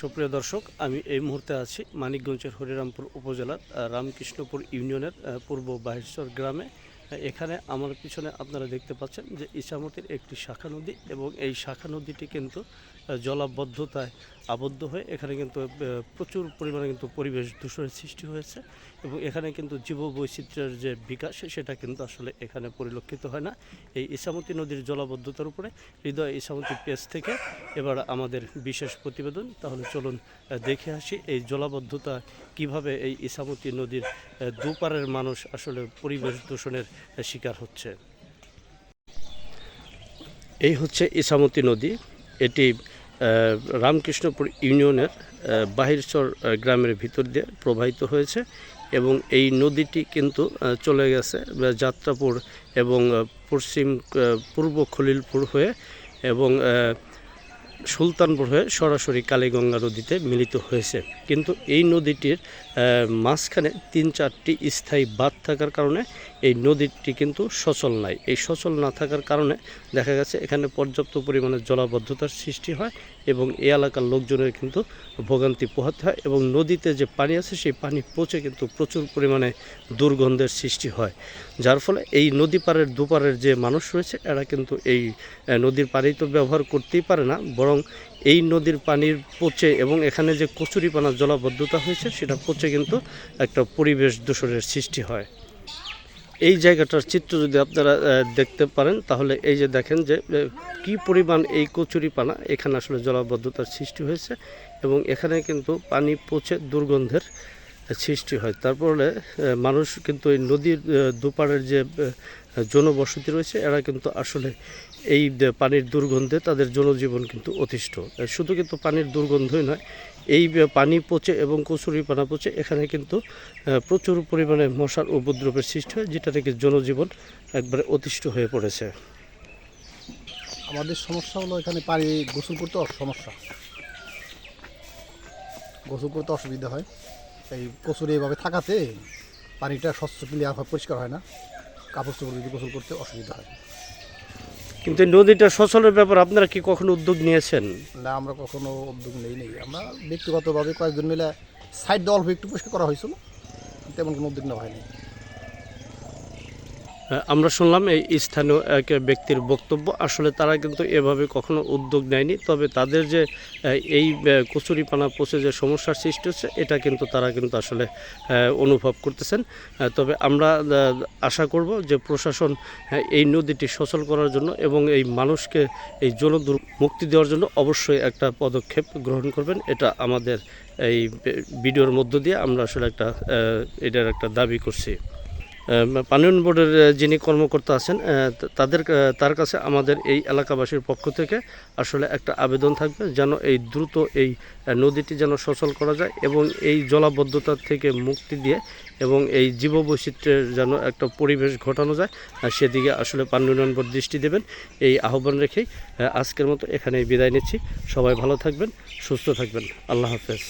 সুপ্রিয় দর্শক, আমি এই মুহূর্তে আছি মানিকগঞ্জের হরিরামপুর উপজেলার রামকৃষ্ণপুর ইউনিয়নের পূর্ব বাহেশ্বর গ্রামে। এখানে আমার পিছনে আপনারা দেখতে পাচ্ছেন যে ইসামতির একটি শাখা নদী এবং এই শাখা নদীটি কিন্তু জলাবদ্ধতায় আবদ্ধ হয়ে এখানে কিন্তু প্রচুর পরিমাণে কিন্তু পরিবেশ দূষণের সৃষ্টি হয়েছে এবং এখানে কিন্তু জীব বৈচিত্র্যের যে বিকাশ, সেটা কিন্তু আসলে এখানে পরিলক্ষিত হয় না। এই ইসামতি নদীর জলাবদ্ধতার উপরে, হৃদয় ইসামতি পেজ থেকে এবার আমাদের বিশেষ প্রতিবেদন। তাহলে চলুন দেখে আসি এই জলাবদ্ধতা কীভাবে এই ইসামতি নদীর দুপারের মানুষ আসলে পরিবেশ দূষণের শিকার হচ্ছে। এই হচ্ছে ইসামতি নদী। এটি রামকৃষ্ণপুর ইউনিয়নের বাহিরচর গ্রামের ভিতর দিয়ে প্রবাহিত হয়েছে এবং এই নদীটি কিন্তু চলে গেছে যাত্রাপুর এবং পশ্চিম পূর্ব খলিলপুর হয়ে এবং সুলতানপুর হয়ে সরাসরি কালীগঙ্গা নদীতে মিলিত হয়েছে। কিন্তু এই নদীটির মাঝখানে তিন চারটি স্থায়ী বাঁধ থাকার কারণে এই নদীটি কিন্তু সচল নাই। এই সচল না থাকার কারণে দেখা গেছে এখানে পর্যাপ্ত পরিমাণে জলাবদ্ধতার সৃষ্টি হয় এবং এই এলাকার লোকজনের কিন্তু ভোগান্তি পোহাতে হয় এবং নদীতে যে পানি আছে সেই পানি পচে কিন্তু প্রচুর পরিমাণে দুর্গন্ধের সৃষ্টি হয়। যার ফলে এই নদী পাড়ের দুপারের যে মানুষ রয়েছে, এরা কিন্তু এই নদীর পানি তো ব্যবহার করতেই পারে না, বরং এই নদীর পানির পচে এবং এখানে যে কচুরিপানার জলাবদ্ধতা হয়েছে, সেটা পচে কিন্তু একটা পরিবেশ দূষণের সৃষ্টি হয়। এই জায়গাটার চিত্র যদি আপনারা দেখতে পারেন, তাহলে এই যে দেখেন যে কি পরিমাণ এই কচুরিপানা এখানে আসলে জলাবদ্ধতার সৃষ্টি হয়েছে এবং এখানে কিন্তু পানি পচে দুর্গন্ধের সৃষ্টি হয়। তারপরে মানুষ কিন্তু এই নদীর দুপারের যে জনবসতি রয়েছে, এরা কিন্তু আসলে এই পানির দুর্গন্ধে তাদের জনজীবন কিন্তু অতিষ্ঠ। শুধু কিন্তু পানির দুর্গন্ধই নয়, এই পানি পচে এবং কচুরি পানা পচে, এখানে কিন্তু প্রচুর পরিমাণে মশার উপদ্রবের সৃষ্টি হয়, যেটা থেকে জনজীবন একবারে অতিষ্ঠ হয়ে পড়েছে। আমাদের সমস্যা হলো এখানে পানি গোসল করতে সমস্যা। গোসল করতে অসুবিধা হয়। এই কচুরি এভাবে থাকাতে পানিটা স্বচ্ছ ক্লিয়ার হয় পরিষ্কার হয় না। কাপড় চোপড় যদি গোসল করতে অসুবিধা হয়। কিন্তু নদীটা সচলের ব্যাপার আপনারা কি কখনো উদ্যোগ নিয়েছেন? না, আমরা কখনো উদ্যোগ নেই নেই। আমরা ব্যক্তিগতভাবে কয়েকজন মিলে সাইড দল একটু পরিষ্কার করা হয়েছিল। তেমন কোনো উদ্যোগ নেওয়া হয়নি। আমরা শুনলাম এই স্থানীয় এক ব্যক্তির বক্তব্য। আসলে তারা কিন্তু এভাবে কখনো উদ্যোগ নেয়নি তবে তাদের যে এই কচুরিপানা পচে যে সমস্যার সৃষ্টি হচ্ছে এটা কিন্তু তারা কিন্তু আসলে অনুভব করতেছেন। তবে আমরা আশা করব যে প্রশাসন হ্যাঁ, এই নদীটি সচল করার জন্য এবং এই মানুষকে এই জলদূর মুক্তি দেওয়ার জন্য অবশ্যই একটা পদক্ষেপ গ্রহণ করবেন। এটা আমাদের এই ভিডিওর মধ্য দিয়ে আমরা আসলে একটা এটার একটা দাবি করছি। পানি বোর্ডের যিনি কর্মকর্তা আছেন তাদের তার কাছে আমাদের এই এলাকাবাসীর পক্ষ থেকে আসলে একটা আবেদন থাকবে যেন এই দ্রুত এই নদীটি যেন সচল করা যায় এবং এই জলাবদ্ধতা থেকে মুক্তি দিয়ে এবং এই জীববৈচিত্র্যের যেন একটা পরিবেশ ঘটানো যায়। সেদিকে আসলে পানি বোর্ড দৃষ্টি দেবেন। এই আহ্বান রেখেই আজকের মতো এখানেই বিদায় নিচ্ছি। সবাই ভালো থাকবেন, সুস্থ থাকবেন। আল্লাহ হাফেজ।